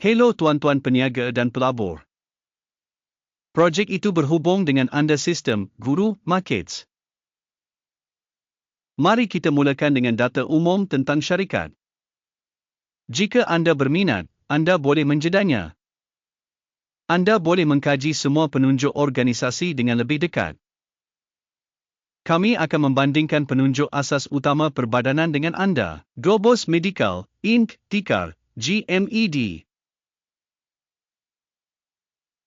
Hello tuan-tuan peniaga dan pelabur. Projek itu berhubung dengan anda sistem Guru Markets. Mari kita mulakan dengan data umum tentang syarikat. Jika anda berminat, anda boleh menjedanya. Anda boleh mengkaji semua penunjuk organisasi dengan lebih dekat. Kami akan membandingkan penunjuk asas utama perbadanan dengan anda. Globus Medical, Inc., Tikar, GMED.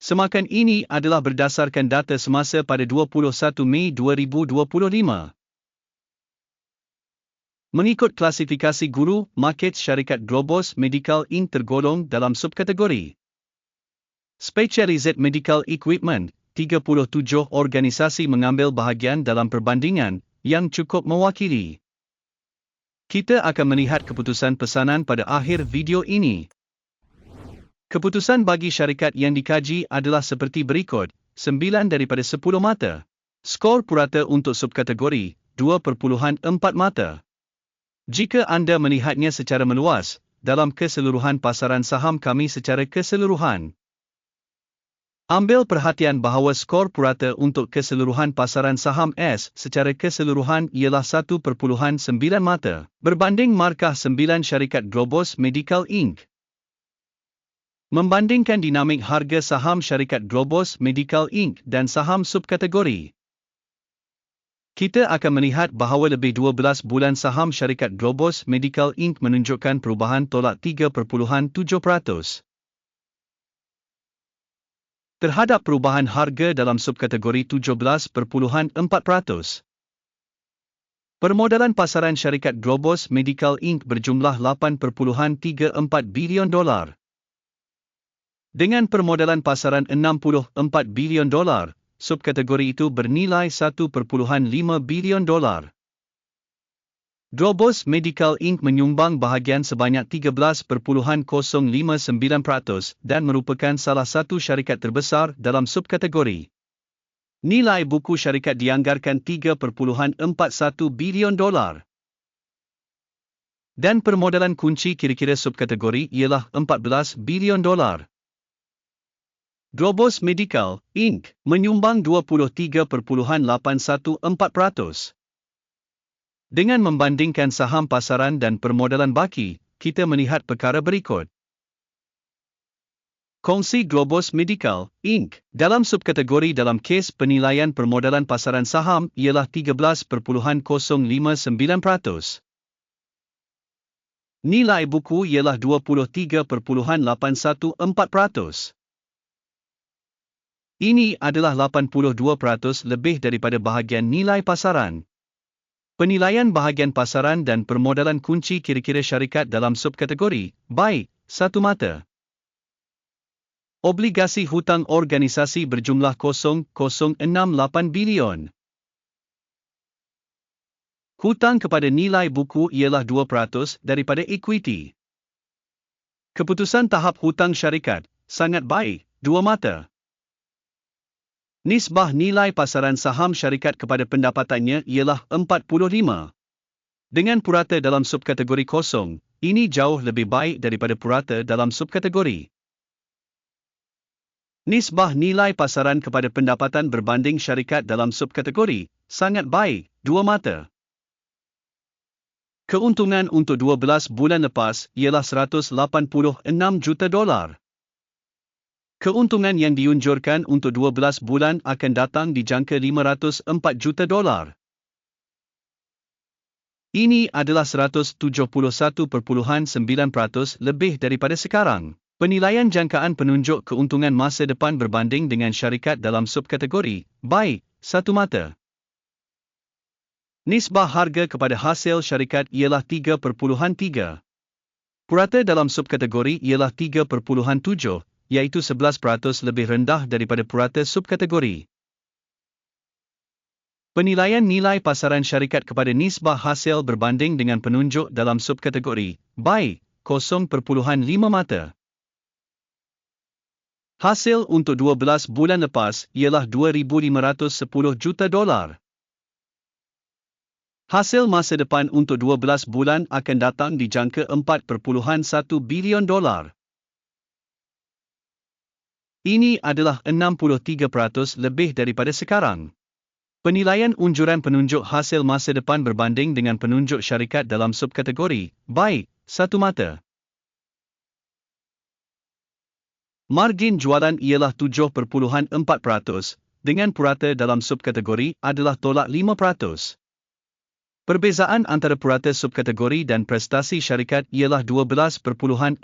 Semakan ini adalah berdasarkan data semasa pada 21 Mei 2025. Mengikut klasifikasi guru, market syarikat Globos Medical Inc. tergolong dalam subkategori. Specialized Medical Equipment, 37 organisasi mengambil bahagian dalam perbandingan yang cukup mewakili. Kita akan melihat keputusan pesanan pada akhir video ini. Keputusan bagi syarikat yang dikaji adalah seperti berikut, 9 daripada 10 mata. Skor purata untuk subkategori, 2.4 mata. Jika anda melihatnya secara meluas, dalam keseluruhan pasaran saham kami secara keseluruhan. Ambil perhatian bahawa skor purata untuk keseluruhan pasaran saham S secara keseluruhan ialah 1.9 mata, berbanding markah 9 syarikat Globos Medical Inc. Membandingkan dinamik harga saham syarikat Globos Medical Inc. dan saham subkategori. Kita akan melihat bahawa lebih 12 bulan saham syarikat Globos Medical Inc. menunjukkan perubahan tolak 3.7%. Terhadap perubahan harga dalam subkategori 17.4%. Permodalan pasaran syarikat Globos Medical Inc. berjumlah 8.34 bilion dolar. Dengan permodalan pasaran 64 bilion dolar, subkategori itu bernilai 1.5 bilion dolar. Globus Medical Inc. menyumbang bahagian sebanyak 13.059% dan merupakan salah satu syarikat terbesar dalam subkategori. Nilai buku syarikat dianggarkan 3.41 bilion dolar. Dan permodalan kunci kira-kira subkategori ialah 14 bilion dolar. Globus Medical, Inc. menyumbang 23.814%. Dengan membandingkan saham pasaran dan permodalan baki, kita melihat perkara berikut. Kongsi Globus Medical, Inc. dalam subkategori dalam kes penilaian permodalan pasaran saham ialah 13.059%. Nilai buku ialah 23.814%. Ini adalah 82% lebih daripada bahagian nilai pasaran. Penilaian bahagian pasaran dan permodalan kunci kira-kira syarikat dalam subkategori, baik, satu mata. Obligasi hutang organisasi berjumlah 0.068 bilion. Hutang kepada nilai buku ialah 2% daripada equity. Keputusan tahap hutang syarikat, sangat baik, dua mata. Nisbah nilai pasaran saham syarikat kepada pendapatannya ialah 45. Dengan purata dalam subkategori kosong, ini jauh lebih baik daripada purata dalam subkategori. Nisbah nilai pasaran kepada pendapatan berbanding syarikat dalam subkategori sangat baik, dua mata. Keuntungan untuk 12 bulan lepas ialah 186 juta dolar. Keuntungan yang diunjurkan untuk 12 bulan akan datang di jangka 504 juta dolar. Ini adalah 171.9% lebih daripada sekarang. Penilaian jangkaan penunjuk keuntungan masa depan berbanding dengan syarikat dalam subkategori, baik, satu mata. Nisbah harga kepada hasil syarikat ialah 3.3. Purata dalam subkategori ialah 3.7 iaitu 11% lebih rendah daripada purata subkategori. Penilaian nilai pasaran syarikat kepada nisbah hasil berbanding dengan penunjuk dalam subkategori, baik, 0.5 mata. Hasil untuk 12 bulan lepas ialah 2,510 juta dolar. Hasil masa depan untuk 12 bulan akan datang di jangka 4.1 bilion dolar. Ini adalah 63% lebih daripada sekarang. Penilaian unjuran penunjuk hasil masa depan berbanding dengan penunjuk syarikat dalam subkategori, baik, satu mata. Margin jualan ialah 7.4%, dengan purata dalam subkategori adalah tolak 5%. Perbezaan antara purata subkategori dan prestasi syarikat ialah 12.4%.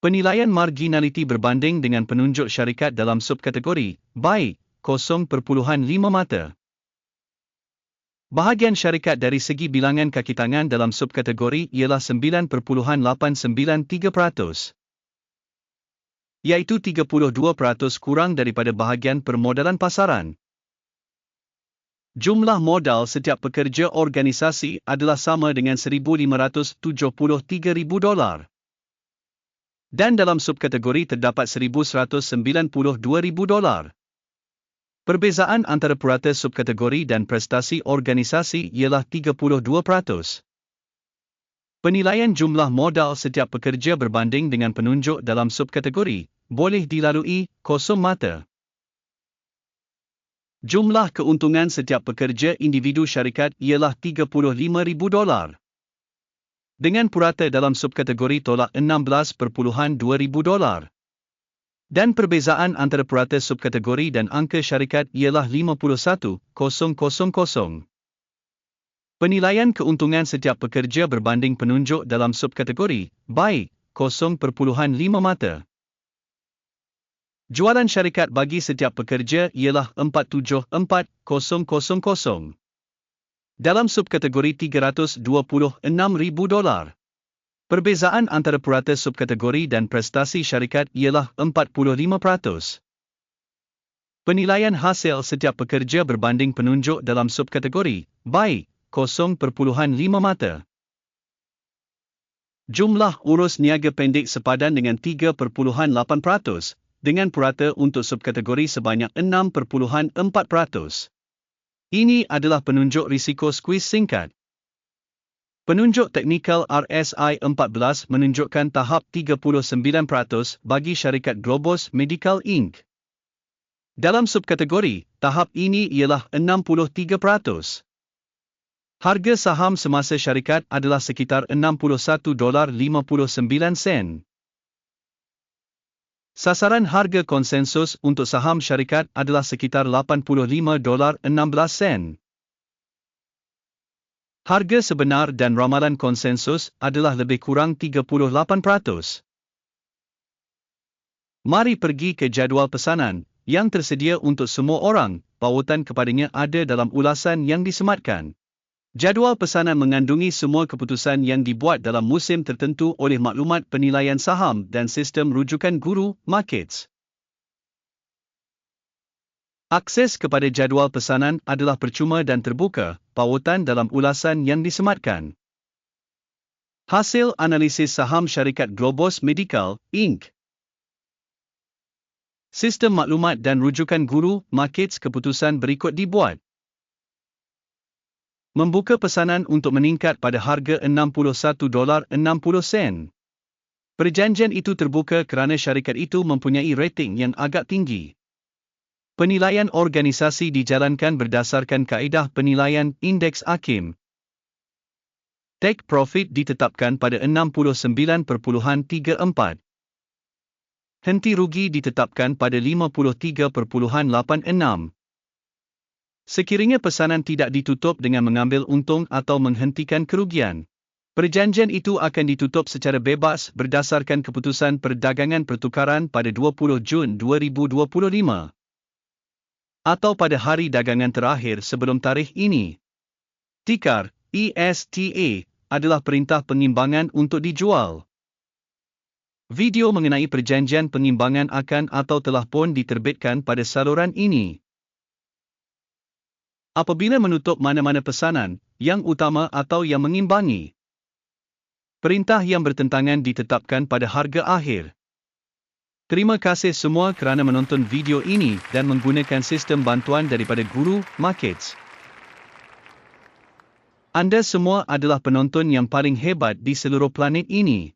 Penilaian marginaliti berbanding dengan penunjuk syarikat dalam subkategori, baik, 0.5 mata. Bahagian syarikat dari segi bilangan kaki tangan dalam subkategori ialah 9.893%. Iaitu 32% kurang daripada bahagian permodalan pasaran. Jumlah modal setiap pekerja organisasi adalah sama dengan 1,573,000 dolar. Dan dalam subkategori terdapat 1,192,000 dolar. Perbezaan antara purata subkategori dan prestasi organisasi ialah 32%. Penilaian jumlah modal setiap pekerja berbanding dengan penunjuk dalam subkategori boleh dilalui kosong mata. Jumlah keuntungan setiap pekerja individu syarikat ialah 35,000 dolar. Dengan purata dalam subkategori tolak 16.2,000 dolar. Dan perbezaan antara purata subkategori dan angka syarikat ialah 51,000. Penilaian keuntungan setiap pekerja berbanding penunjuk dalam subkategori, baik, 0.5 mata. Jualan syarikat bagi setiap pekerja ialah 474,000. Dalam subkategori 326,000 dolar. Perbezaan antara purata subkategori dan prestasi syarikat ialah 45%. Penilaian hasil setiap pekerja berbanding penunjuk dalam subkategori, baik, 0.5 mata. Jumlah urus niaga pendek sepadan dengan 3.8%, dengan purata untuk subkategori sebanyak 6.4%. Ini adalah penunjuk risiko squeeze singkat. Penunjuk teknikal RSI 14 menunjukkan tahap 39% bagi syarikat Globus Medical Inc. Dalam subkategori, tahap ini ialah 63%. Harga saham semasa syarikat adalah sekitar 61 dolar 59 sen. Sasaran harga konsensus untuk saham syarikat adalah sekitar 85 dolar 16 sen. Harga sebenar dan ramalan konsensus adalah lebih kurang 38%. Mari pergi ke jadual pesanan yang tersedia untuk semua orang. Pautan kepadanya ada dalam ulasan yang disematkan. Jadual pesanan mengandungi semua keputusan yang dibuat dalam musim tertentu oleh maklumat penilaian saham dan sistem rujukan guru markets. Akses kepada jadual pesanan adalah percuma dan terbuka, pautan dalam ulasan yang disematkan. Hasil analisis saham syarikat Globus Medical, Inc. Sistem maklumat dan rujukan guru markets keputusan berikut dibuat membuka pesanan untuk meningkat pada harga 61 dolar 60 sen. Perjanjian itu terbuka kerana syarikat itu mempunyai rating yang agak tinggi. Penilaian organisasi dijalankan berdasarkan kaedah penilaian indeks AKIM. Take profit ditetapkan pada 69.34. Henti rugi ditetapkan pada 53.86. Sekiranya pesanan tidak ditutup dengan mengambil untung atau menghentikan kerugian, perjanjian itu akan ditutup secara bebas berdasarkan keputusan perdagangan pertukaran pada 20 Jun 2025 atau pada hari dagangan terakhir sebelum tarikh ini. Tikar ESTA adalah perintah pengimbangan untuk dijual. Video mengenai perjanjian pengimbangan akan atau telah pun diterbitkan pada saluran ini. Apabila menutup mana-mana pesanan, yang utama atau yang mengimbangi. Perintah yang bertentangan ditetapkan pada harga akhir. Terima kasih semua kerana menonton video ini dan menggunakan sistem bantuan daripada Guru Markets. Anda semua adalah penonton yang paling hebat di seluruh planet ini.